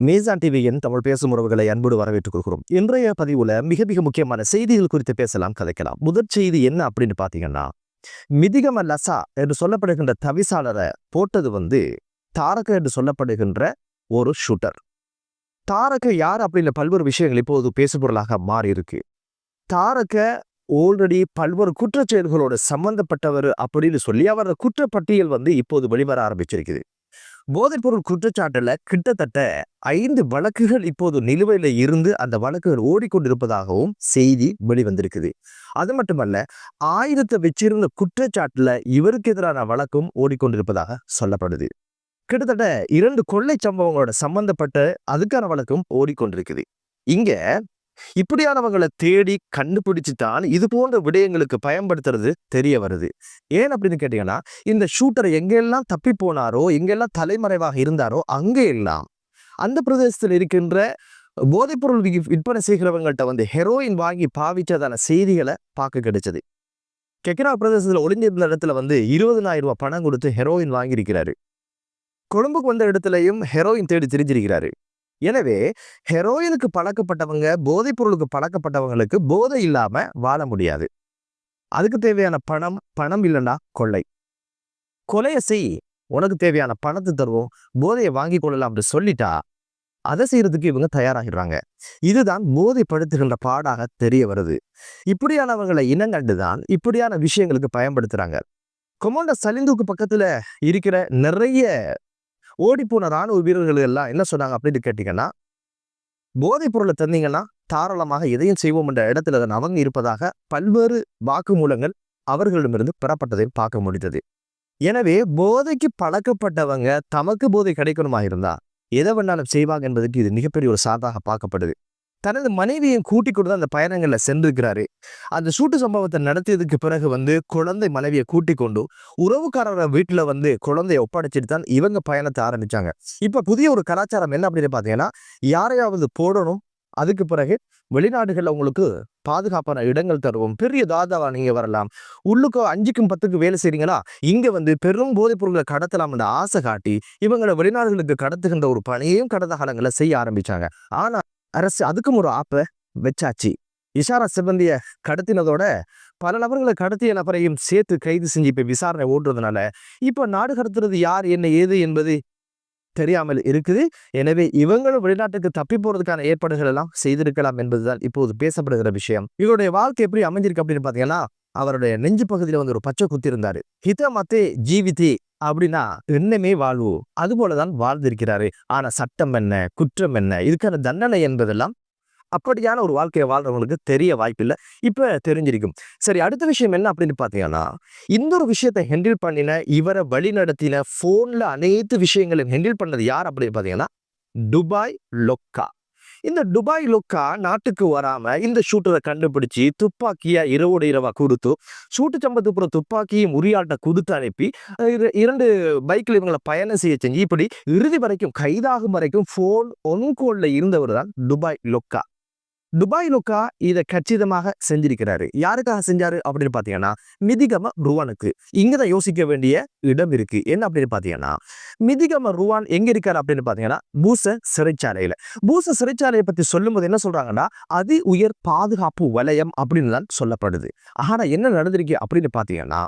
மேசான் டிவியின் தமிழ் பேசும் உறவுகளை அன்போடு வரவேற்றுக் கொள்கிறோம். இன்றைய பதிவுல மிக மிக முக்கியமான செய்திகள் குறித்து பேசலாம் கதைக்கலாம். முதற் செய்தி என்ன அப்படின்னு பாத்தீங்கன்னா மிதிகம லசா என்று சொல்லப்படுகின்ற தவிசாளரை போட்டது வந்து தாரக என்று சொல்லப்படுகின்ற ஒரு ஷூட்டர். தாரக யார் அப்படின்னு பல்வேறு விஷயங்கள் இப்போது பேசுபொருளாக மாறி இருக்கு தாரக ஆல்ரெடி பல்வேறு குற்றச்செயல்களோட சம்பந்தப்பட்டவர் அப்படின்னு சொல்லி அவரது குற்றப்பட்டியல் வந்து இப்போது வெளிவர ஆரம்பிச்சிருக்குது. போதைப்பொருள் குற்றச்சாட்டுல கிட்டத்தட்ட ஐந்து வழக்குகள் இப்போது நிலுவையில இருந்து அந்த வழக்குகள் ஓடிக்கொண்டிருப்பதாகவும் செய்தி வெளிவந்திருக்குது. அது மட்டுமல்ல ஆயுதத்தை வச்சிருந்த குற்றச்சாட்டுல இவருக்கு எதிரான வழக்கும் ஓடிக்கொண்டிருப்பதாக சொல்லப்படுது. கிட்டத்தட்ட இரண்டு கொள்ளை சம்பவங்களோட சம்பந்தப்பட்ட அதுக்கான வழக்கும் ஓடிக்கொண்டிருக்குது. இங்க இப்படியானவங்களை தேடி கண்டுபிடிச்சு தான் இது போன்ற விடயங்களுக்கு பயன்படுத்துறது தெரிய வருது. ஏன் அப்படின்னு கேட்டீங்கன்னா இந்த ஷூட்டர் எங்கெல்லாம் தப்பி போனாரோ எங்கெல்லாம் தலைமறைவாக இருந்தாரோ அங்கே எல்லாம். அந்த பிரதேசத்தில் இருக்கின்ற போதைப்பொருள் விற்பனை செய்கிறவங்கள்ட்ட வந்து ஹெரோயின் வாங்கி பாவிச்சதான செய்திகளை பார்க்க கிடைச்சது. கெக்கரா பிரதேசத்தில் ஒளிஞ்சிருந்த இடத்துல வந்து இருபதனாயிரம் ரூபாய் பணம் கொடுத்து ஹெரோயின் வாங்கியிருக்கிறாரு. கொழும்புக்கு வந்த இடத்துலையும் ஹெரோயின் தேடி திரிஞ்சிருக்கிறாரு. எனவே ஹெரோயினுக்கு பழக்கப்பட்டவங்க போதைப் பொருளுக்கு பழக்கப்பட்டவங்களுக்கு போதை இல்லாம வாழ முடியாது. அதுக்கு தேவையான பணம் பணம் இல்லைன்னா கொள்ளை. கொலையை செய் உனக்கு தேவையான பணத்தை தருவோம் போதையை வாங்கி கொள்ளலாம் அப்படின்னு சொல்லிட்டா அதை செய்யறதுக்கு இவங்க தயாராகிடுறாங்க. இதுதான் போதைப்படுத்துகின்ற பாடாக தெரிய வருது. இப்படியானவங்களை இனங்கண்டுதான் இப்படியான விஷயங்களுக்கு பயன்படுத்துறாங்க. கொமோண்ட சலிந்துக்கு பக்கத்துல இருக்கிற நிறைய ஓடிப்போன ராணுவ வீரர்கள் எல்லாம் என்ன சொன்னாங்க அப்படின்னு கேட்டீங்கன்னா போதைப் பொருளை தந்தீங்கன்னா தாராளமாக எதையும் செய்வோம் என்ற இடத்துல தான் அவங்க இருப்பதாக பல்வேறு வாக்குமூலங்கள் அவர்களிடமிருந்து பெறப்பட்டதை பார்க்க முடிந்தது. எனவே போதைக்கு பழக்கப்பட்டவங்க தமக்கு போதை கிடைக்கணுமா இருந்தா எதை வேணாலும் செய்வாங்க என்பதற்கு இது மிகப்பெரிய ஒரு சாதாக பார்க்கப்படுது. தனது மனைவியை கூட்டிக் கொண்டு தான் அந்த பயணங்களில் சென்றிருக்கிறாரு. அந்த சூட்டு சம்பவத்தை நடத்தியதுக்கு பிறகு வந்து குழந்தை மனைவியை கூட்டிக் கொண்டு உறவுக்காரர வீட்டில் வந்து குழந்தைய ஒப்படைச்சிட்டு தான் இவங்க பயணத்தை ஆரம்பிச்சாங்க. இப்போ புதிய ஒரு கலாச்சாரம் என்ன அப்படின்னு பார்த்தீங்கன்னா யாரையாவது போடணும் அதுக்கு பிறகு வெளிநாடுகளில் உங்களுக்கு பாதுகாப்பான இடங்கள் தருவோம். பெரிய தாதாவா நீங்கள் வரலாம். உள்ளுக்கு அஞ்சுக்கும் பத்துக்கு வேலை செய்கிறீங்களா இங்கே வந்து பெரும் போதைப் பொருட்களை கடத்தலாம் என்ற ஆசை காட்டி இவங்களை வெளிநாடுகளுக்கு கடத்துகின்ற ஒரு பணியையும் கடந்த காலங்களில் செய்ய ஆரம்பிச்சாங்க. ஆனால் அரசு அதுக்கும் ஒரு ஆப்பை வச்சாச்சு. இஷாரா சிப்பந்திய கடத்தினதோட பல நபர்களை கடத்திய நபரையும் சேர்த்து கைது செஞ்சு இப்போ விசாரணை ஓட்டுறதுனால இப்ப நாடு கடத்துறது யார் என்ன ஏது என்பது தெரியாமல் இருக்குது. எனவே இவங்களும் வெளிநாட்டுக்கு தப்பி போறதுக்கான ஏற்பாடுகள் எல்லாம் செய்திருக்கலாம் என்பதுதான் இப்போது பேசப்படுகிற விஷயம். இவருடைய வாழ்க்கை எப்படி அமைஞ்சிருக்கு அப்படின்னு பாத்தீங்கன்னா அவருடைய நெஞ்சு பகுதியில வந்து ஒரு பச்சை குத்தி இருந்தாரு. ஹித மத்தே ஜீவிதி அப்படின்னா என்னமே வாழ்வு அது போலதான் வாழ்ந்திருக்கிறாரு. ஆனா சட்டம் என்ன குற்றம் என்ன இதுக்கான தண்டனை என்பதெல்லாம் அப்படியான ஒரு வாழ்க்கையை வாழ்றவங்களுக்கு தெரிய வாய்ப்பில்லை. இப்ப தெரிஞ்சிருக்கும். சரி அடுத்த விஷயம் என்ன அப்படின்னு பாத்தீங்கன்னா இந்த ஒரு விஷயத்தை ஹெண்டில் பண்ணின இவரை வழி நடத்தின ஃபோனில் அனைத்து விஷயங்களையும் ஹெண்டில் பண்ணது யார் அப்படின்னு பாத்தீங்கன்னா துபாய் லொக்கா. இந்த துபாய் லொக்கா நாட்டுக்கு வராம இந்த ஷூட்டரை கண்டுபிடிச்சு துப்பாக்கியா இரவோட இரவா கொடுத்து சூட்டு சம்பத்துப்புற துப்பாக்கியும் உரியாட்ட கொடுத்து அனுப்பி இரண்டு பைக்ல இவங்களை பயணம் செய்ய செஞ்சு இப்படி இறுதி வரைக்கும் கைதாகும் வரைக்கும் போன் ஒன்கோல்ல இருந்தவர் தான் துபாய் லொக்கா. துபாய் லொக்கா இதை கச்சிதமாக செஞ்சிருக்கிறாரு. யாருக்காக செஞ்சாரு அப்படின்னு பாத்தீங்கன்னா மிதிகம ருவானுக்கு. இங்கதான் யோசிக்க வேண்டிய இடம் இருக்கு. என்ன அப்படின்னு பாத்தீங்கன்னா மிதிகம ருவான் எங்க இருக்காரு அப்படின்னு பாத்தீங்கன்னா பூச சிறைச்சாலையில. பூச சிறைச்சாலையை பத்தி சொல்லும்போது என்ன சொல்றாங்கன்னா அதி உயர் பாதுகாப்பு வலயம் அப்படின்னு தான் சொல்லப்படுது. ஆனா என்ன நடந்திருக்கு அப்படின்னு பாத்தீங்கன்னா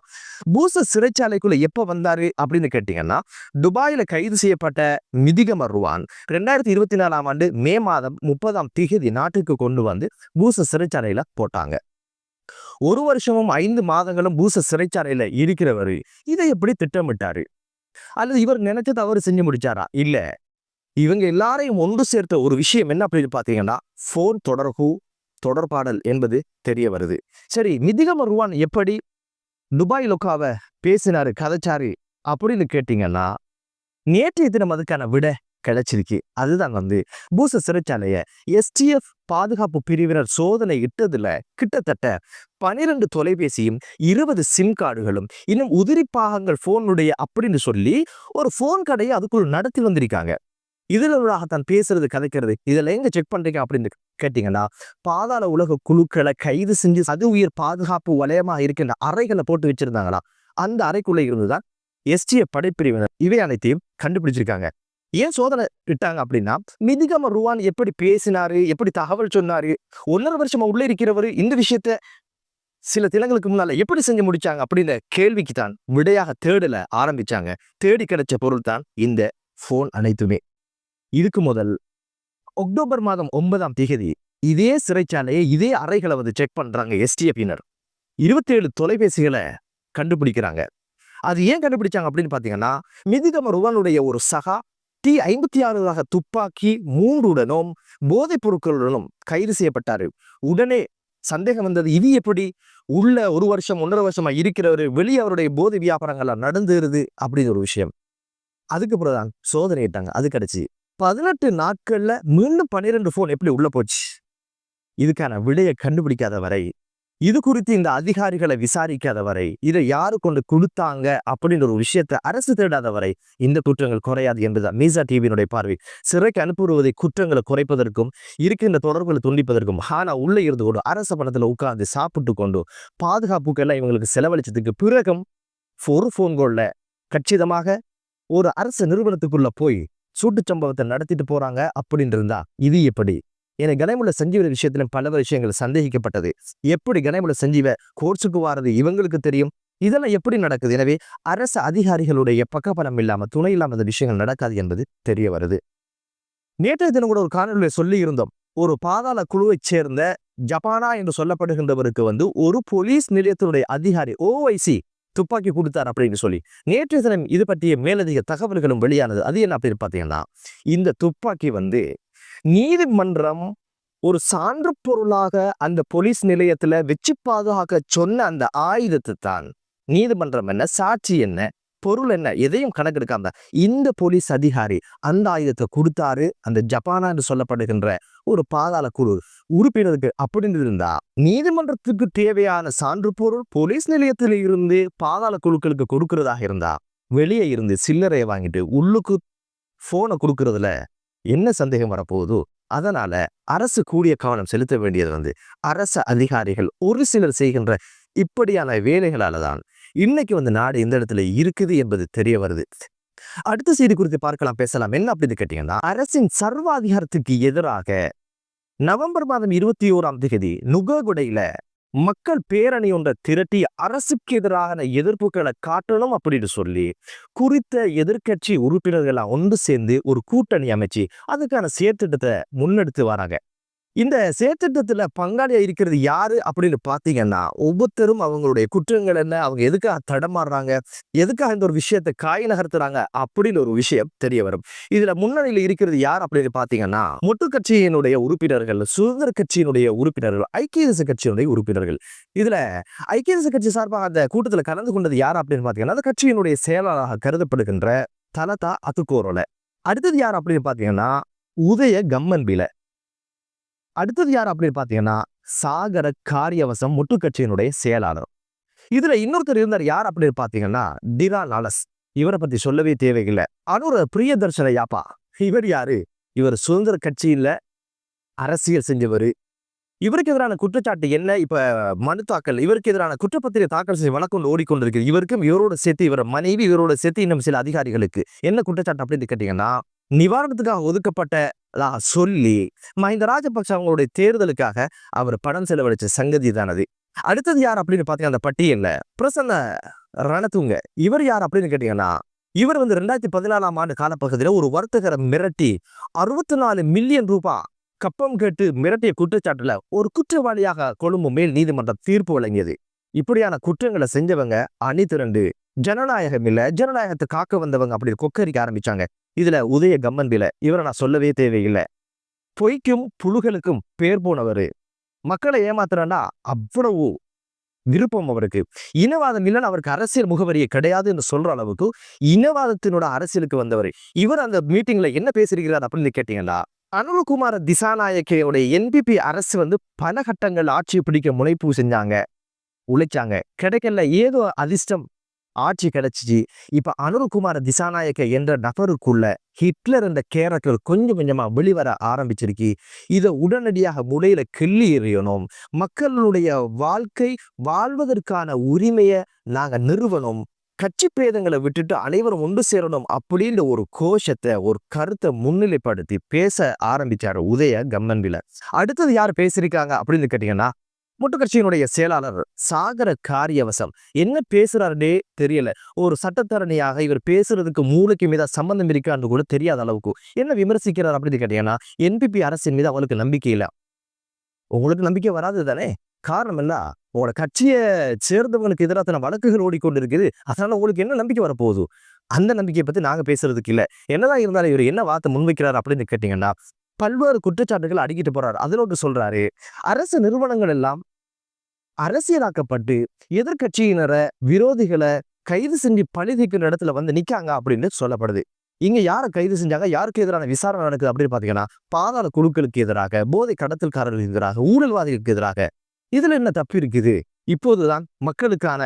பூச சிறைச்சாலைக்குள்ள எப்ப வந்தாரு அப்படின்னு கேட்டீங்கன்னா துபாயில கைது செய்யப்பட்ட மிதிகம ருவான் ரெண்டாயிரத்தி இருபத்தி நாலாம் ஆண்டு மே மாதம் முப்பதாம் திகதி நாட்டுக்கு கொண்டு கொண்டு வந்து பூச சிறைச்சாலையில் போட்டாங்க. ஒரு வருஷமும் ஐந்து மாதங்களும் பூச சிறைச்சாலையில் இருக்கிறவர் இதை எப்படி திட்டமிட்டாரு? அல்லது இவர் நினைச்ச தவறு செஞ்சு முடிச்சாரா? இல்லை. இவங்க எல்லாரையும் ஒன்று சேர்த்த ஒரு விஷயம் என்ன அப்படின்னு பார்த்தீங்கன்னா ஃபோன் தொடர்பு தொடர்பாடல் என்பது தெரிய வருது. சரி மிதிகம் ருவான் எப்படி? துபாய் லொக்காவை பேசினாரு கதைச்சாரு அப்படின்னு கேட்டிங்கன்னா நேற்றைய தினம் அதுக்கான விட கிடைச்சிருக்கு. அதுதான் வந்து பூச சிறைச்சாலையை எஸ்டிஎஃப் பாதுகாப்பு பிரிவினர் சோதனை இட்டதுல கிட்டத்தட்ட பனிரெண்டு தொலைபேசியும் இருபது சிம் கார்டுகளும் இன்னும் உதிரி பாகங்கள் போனுடைய அப்படின்னு சொல்லி ஒரு போன் கடையை அதுக்குள் நடத்தி வந்திருக்காங்க. இதுல தான் பேசுறது கதைக்கிறது இதுல எங்க செக் பண்றீங்க அப்படின்னு கேட்டீங்கன்னா பாதாள உலக குழுக்களை கைது செஞ்சு சது உயிர் பாதுகாப்பு வலயமா இருக்கின்ற அறைகளை போட்டு வச்சிருந்தாங்களா அந்த அறைக்குள்ள இருந்துதான் எஸ்டிஎஃப் படைப்பிரிவினர் இவை அனைத்தையும் கண்டுபிடிச்சிருக்காங்க. ஏன் சோதனை விட்டாங்க அப்படின்னா மிதிகம ருவான் எப்படி பேசினாரு எப்படி தகவல் சொன்னாரு ஒன்னரை வருஷமா உள்ள இருக்கிறவர் இந்த விஷயத்த சில தினங்களுக்கு முன்னால எப்படி செஞ்சு முடிச்சாங்க அப்படின்ற கேள்விக்கு தான் விடையாக தேடல ஆரம்பிச்சாங்க. தேடி கிடைச்ச பொருள் தான் இந்த போன் அனைத்துமே. இதுக்கு முதல். அக்டோபர் மாதம் ஒன்பதாம் தேதி இதே சிறைச்சாலையை இதே அறைகளை வந்து செக் பண்றாங்க எஸ்டிஎஃபினர் இருபத்தேழு தொலைபேசிகளை கண்டுபிடிக்கிறாங்க. அது ஏன் கண்டுபிடிச்சாங்க அப்படின்னு பாத்தீங்கன்னா மிதிகம ருவானுடைய ஒரு சகா டி ஐம்பத்தி ஆறு ரக துப்பாக்கி மூன்றுடனும் போதைப் பொருட்களுடனும் கைது செய்யப்பட்டாரு. உடனே சந்தேகம் வந்தது இது எப்படி? உள்ள ஒரு வருஷம் ஒன்றரை வருஷமா இருக்கிறவரு வெளியே அவருடைய போதை வியாபாரங்கள்லாம் நடந்துருது அப்படின்னு ஒரு விஷயம். அதுக்கு பிறகுதான் சோதனை இட்டாங்க அது கிடைச்சு. பதினெட்டு நாட்கள்ல மீண்டும் பன்னிரெண்டு ஃபோன் எப்படி உள்ள போச்சு? இதுக்கான விடையை கண்டுபிடிக்காத வரை இது குறித்து இந்த அதிகாரிகளை விசாரிக்காத வரை இதை யாரு கொண்டு கொடுத்தாங்க அப்படின்ற ஒரு விஷயத்தை அரசு தேடாத வரை இந்த குற்றங்கள் குறையாது என்பதுதான் மீசா டிவியினுடைய பார்வை. சிறைக்கு அனுப்புவதை குற்றங்களை குறைப்பதற்கும் இருக்கின்ற தொடர்புகளை துண்டிப்பதற்கும் ஆனா உள்ள இருந்து கொண்டு அரச பணத்துல உட்கார்ந்து சாப்பிட்டு கொண்டு பாதுகாப்புக்கெல்லாம் இவங்களுக்கு செலவழிச்சதுக்கு பிறகும் ஒரு போன் கோல்ல கச்சிதமாக ஒரு அரசு நிறுவனத்துக்குள்ள போய் சூட்டு சம்பவத்தை நடத்திட்டு போறாங்க அப்படின்னு இருந்தா இது எப்படி? என கனைமுல சஞ்சீவ விஷயத்துல பல விஷயங்கள் சந்தேகிக்கப்பட்டது. எப்படி கனைமுள்ள சஞ்சீவ கோர்ஸுக்கு வாரது இவங்களுக்கு தெரியும்? இதெல்லாம் எப்படி நடக்குது? எனவே அரசு அதிகாரிகளுடைய பக்கபலம் இல்லாம துணை இல்லாம இந்த விஷயங்கள் நடக்காது என்பது தெரிய வருது. நேற்றைய தினம் கூட ஒரு காணொலியில் சொல்லி இருந்தோம் ஒரு பாதாள குழுவைச் சேர்ந்த ஜப்பானா என்று சொல்லப்படுகின்றவருக்கு வந்து ஒரு போலீஸ் நிலையத்தினுடைய அதிகாரி ஓஐசி துப்பாக்கி கொடுத்தார் அப்படின்னு சொல்லி. நேற்றைய தினம் இது பற்றிய மேலதிக தகவல்களும் வெளியானது. அது என்ன அப்படின்னு பார்த்தீங்கன்னா இந்த துப்பாக்கி வந்து நீதிமன்றம் ஒரு சான்று பொருளாக அந்த போலீஸ் நிலையத்துல வச்சு பாதுகாக்க சொன்ன அந்த ஆயுதத்தை தான் நீதிமன்றம் என்ன சாட்சி என்ன பொருள் என்ன எதையும் கணக்கெடுக்காம இந்த போலீஸ் அதிகாரி அந்த ஆயுதத்தை கொடுத்தாரு. அந்த ஜப்பானா என்று சொல்லப்படுகின்ற ஒரு பாதாள குழு உறுப்பினருக்கு அப்படின்னு இருந்தா நீதிமன்றத்துக்கு தேவையான சான்று பொருள் போலீஸ் நிலையத்தில் இருந்து பாதாள குழுக்களுக்கு கொடுக்கறதாக இருந்தா வெளியே இருந்து சில்லறையை வாங்கிட்டு உள்ளுக்கு போனை கொடுக்கறதுல என்ன சந்தேகம் வரப்போகுதோ அதனால அரசு கூடிய கவனம் செலுத்த வேண்டியது வந்து அரசு அதிகாரிகள் ஒரு சிலர் செய்கின்ற இப்படியான வேலைகளால தான் இன்னைக்கு வந்து நாடு இந்த இடத்துல இருக்குது என்பது தெரிய வருது. அடுத்த செய்தி குறித்து பார்க்கலாம் பேசலாம். என்ன அப்படின்னு கேட்டீங்கன்னா அரசின் சர்வாதிகாரத்துக்கு எதிராக நவம்பர் மாதம் இருபத்தி ஓராம் தேதி நுககுடையில மக்கள் பேரணி ஒன்றை திரட்டி அரசுக்கு எதிரான எதிர்ப்புகளை காட்டணும் அப்படின்னு சொல்லி குறித்த எதிர்க்கட்சி உறுப்பினர்களாக ஒன்று சேர்ந்து ஒரு கூட்டணி அமைச்சு அதுக்கான செயற்திட்டத்தை முன்னெடுத்து வராங்க. இந்த செயற்திட்டத்தில் பங்காளியா இருக்கிறது யாரு அப்படின்னு பார்த்தீங்கன்னா ஒவ்வொருத்தரும் அவங்களுடைய குற்றங்கள் என்ன அவங்க எதுக்காக தடமாறுறாங்க எதுக்காக இந்த ஒரு விஷயத்தை காய் நகர்த்துறாங்க அப்படின்னு ஒரு விஷயம் தெரிய வரும். இதுல முன்னணியில இருக்கிறது யார் அப்படின்னு பார்த்தீங்கன்னா மொட்டு கட்சியினுடைய உறுப்பினர்கள் சுதந்திர கட்சியினுடைய உறுப்பினர்கள் ஐக்கிய தேச கட்சியினுடைய உறுப்பினர்கள். இதுல ஐக்கிய தேச கட்சி சார்பாக அந்த கூட்டத்துல கலந்து கொண்டது யார் அப்படின்னு பாத்தீங்கன்னா அந்த கட்சியினுடைய செயலாளராக கருதப்படுகின்ற தலதா அத்துக்கோரோல. அடுத்தது யார் அப்படின்னு பாத்தீங்கன்னா உதய கம்மன்பில அடுத்தது யார் அப்படின்னு பாத்தீங்கன்னா சாகர காரியவசம் முட்டுக்கட்சியினுடைய செயலாளர். இதுல இன்னொருத்தர் இருந்தார். யார் அப்படின்னு பாத்தீங்கன்னா டிரா லாலஸ். இவரை பத்தி சொல்லவே தேவையில்லை. அனுர பிரியதர்ஷன யாப்பா. இவர் யாரு? இவர் சுதந்திர கட்சியில அரசியல் செஞ்சவர். இவருக்கு எதிரான குற்றச்சாட்டு என்ன? இப்ப மனு தாக்கல். இவருக்கு எதிரான குற்றப்பத்திரிகை தாக்கல் செய்ய வழக்கம் ஓடிக்கொண்டிருக்கு இவருக்கும் இவரோட சேர்த்து இவர மனைவி இவரோட சேர்த்து இன்னும் சில அதிகாரிகளுக்கு என்ன குற்றச்சாட்டு அப்படின்னு கேட்டீங்கன்னா நிவாரணத்துக்காக ஒதுக்கப்பட்ட சொல்லி மஹிந்த ராஜபக்ச அவங்களுடைய தேர்தலுக்காக அவர் பணம் செலவழிச்ச சங்கதி தானது அடுத்தது யார் அப்படின்னு பார்த்தீங்கன்னா அந்த பட்டியல்ல பிரசன்ன ரணத்துங்க இவர் யார் அப்படின்னு கேட்டீங்கன்னா இவர் வந்து ரெண்டாயிரத்தி பதினாலாம் ஆண்டு காலப்பகுதியில் ஒரு வர்த்தகரை மிரட்டி அறுபத்தி நாலு மில்லியன் ரூபாய் கப்பம் கேட்டு மிரட்டிய குற்றச்சாட்டுல ஒரு குற்றவாளியாக கொழும்பு மேல் நீதிமன்றம் தீர்ப்பு வழங்கியது. இப்படியான குற்றங்களை செஞ்சவங்க அணி திரண்டு ஜனநாயகம் இல்லை ஜனநாயகத்தை காக்க வந்தவங்க அப்படி கொக்கரிக்க ஆரம்பிச்சாங்க. இதுல உதய கம்மன்பில இவரை நான் சொல்லவே தேவையில்லை. பொய்க்கும் புழுகளுக்கும் பேர் போனவர். மக்களை ஏமாத்துறன்னா அவ்வளவு விருப்பம் அவருக்கு. இனவாதம் இல்லைன்னு அவருக்கு அரசியல் முகவரியை கிடையாது என்று சொல்ற அளவுக்கு இனவாதத்தினோட அரசியலுக்கு வந்தவர். இவர் அந்த மீட்டிங்ல என்ன பேசியிருக்கிறார் அப்படின்னு கேட்டீங்கன்னா அனுரகுமார திசாநாயக்கையோடைய என்பிபி அரசு வந்து பல கட்டங்கள் ஆட்சியை பிடிக்க முனைப்பு செஞ்சாங்க. உழைச்சாங்க. கிடைக்கல. ஏதோ அதிர்ஷ்டம் ஆட்சி கிடைச்சிச்சு. இப்போ அனுரகுமார திசாநாயக்க என்ற நபருக்குள்ள ஹிட்லர் என்ற கேரக்டர் கொஞ்சம் கொஞ்சமாக வெளிவர ஆரம்பிச்சிருக்கு. இதை உடனடியாக முலையில் கிள்ளி எறியணும். மக்களுடைய வாழ்க்கை வாழ்வதற்கான உரிமையை நாங்கள் நிறுவனம் கட்சி பிரேதங்களை விட்டுட்டு அனைவரும் ஒன்று சேரணும் அப்படின்ற ஒரு கோஷத்தை ஒரு கருத்தை முன்னிலைப்படுத்தி பேச ஆரம்பிச்சார் உதய கம்மன்பில அடுத்தது யார் பேசியிருக்காங்க அப்படின்னு கேட்டிங்கன்னா முட்டுக்கட்சியினுடைய செயலாளர் சாகர காரியவசம். என்ன பேசுறாருன்னே தெரியல. ஒரு சட்டத்தரணியாக இவர் பேசுறதுக்கு மூளைக்கு மீதா சம்பந்தம் இருக்கான்னு கூட தெரியாத அளவுக்கு. என்ன விமர்சிக்கிறார் அப்படின்னு கேட்டீங்கன்னா என்பிபி அரசின் மீது அவளுக்கு நம்பிக்கை இல்லை. உங்களுக்கு நம்பிக்கை வராது தானே? காரணம் என்ன? உங்களோட கட்சியை சேர்ந்தவங்களுக்கு எதிராக தன வழக்குகள் ஓடிக்கொண்டு இருக்குது அதனால உங்களுக்கு என்ன நம்பிக்கை வரப்போகுது? அந்த நம்பிக்கையை பத்தி நாங்க பேசுறதுக்கு இல்லை. என்னதான் இருந்தாலும் இவர் என்ன வார்த்தை முன்வைக்கிறார் அப்படின்னு கேட்டீங்கன்னா பல்வேறு குற்றச்சாட்டுகள் அடிக்கிட்டு போறாரு. அதில் ஒன்று சொல்றாரு அரசு நிறுவனங்கள் எல்லாம் அரசியலாக்கப்பட்டு எதிர்கட்சியினரை விரோதிகளை கைது செஞ்சு பழி தீர்க்கிற இடத்துல வந்து நிக்காங்க அப்படின்னு சொல்லப்படுது. இங்க யாரை கைது செஞ்சாங்க? யாருக்கு எதிரான விசாரணை நடக்குது அப்படின்னு பாத்தீங்கன்னா பாதாள குழுக்களுக்கு எதிராக போதை கடத்தல்காரர்களுக்கு எதிராக ஊழல்வாதிகளுக்கு எதிராக. இதுல என்ன தப்பு இருக்குது? இப்போதுதான் மக்களுக்கான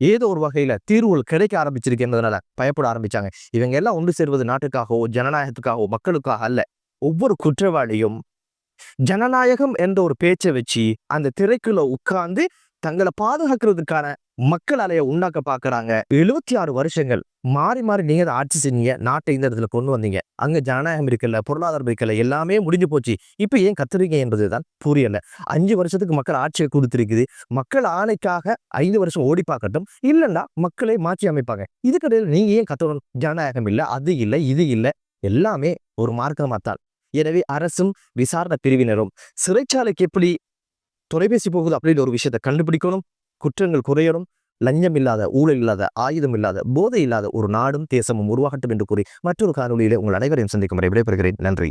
ஏதோ ஒரு வகையில தீர்வுகள் கிடைக்க ஆரம்பிச்சிருக்கு என்பதனால பயப்பட ஆரம்பிச்சாங்க. இவங்க எல்லாம் ஒன்று சேர்வது நாட்டுக்காகவோ ஜனநாயகத்துக்காகவோ மக்களுக்காக அல்ல. ஒவ்வொரு குற்றவாளியும் ஜனநாயகம் என்ற ஒரு பேச்சை வச்சு அந்த திரைக்குள்ள உட்கார்ந்து தங்களை பாதுகாக்கிறதுக்கான மக்கள் அலையை உண்டாக்க பாக்குறாங்க எழுபத்தி ஆறு வருஷங்கள் மாறி மாறி நீங்க அதை ஆட்சி செஞ்சீங்க. நாட்டை இந்த இடத்துல கொண்டு வந்தீங்க. அங்க ஜனநாயகம் இருக்கல பொருளாதாரம் இருக்கல எல்லாமே முடிஞ்சு போச்சு. இப்ப ஏன் கத்துறீங்க என்பதுதான் புரியல. அஞ்சு வருஷத்துக்கு மக்கள் ஆட்சியை கொடுத்திருக்குது. மக்கள் ஆணைக்காக ஐந்து வருஷம் ஓடி பார்க்கட்டும். இல்லைன்னா மக்களை மாற்றி அமைப்பாங்க. இதுக்கடையில் நீங்க ஏன் கத்தணும் ஜனநாயகம் இல்லை அது இல்லை இது இல்லை எல்லாமே ஒரு மார்க்கமாத்தால் எனவே அரசும் விசாரணை பிரிவினரும் சிறைச்சாலைக்கு எப்படி தொலைபேசி போகுது அப்படின்னு ஒரு விஷயத்தை கண்டுபிடிக்கணும். குற்றங்கள் குறையணும். லஞ்சம் இல்லாத ஊழல் இல்லாத ஆயுதம் இல்லாத போதை இல்லாத ஒரு நாடும் தேசமும் உருவாகட்டும் என்று கூறி மற்றொரு காணொலியிலே உங்கள் அனைவரையும் சந்திக்கும் வரை விடைபெறுகிறேன். நன்றி.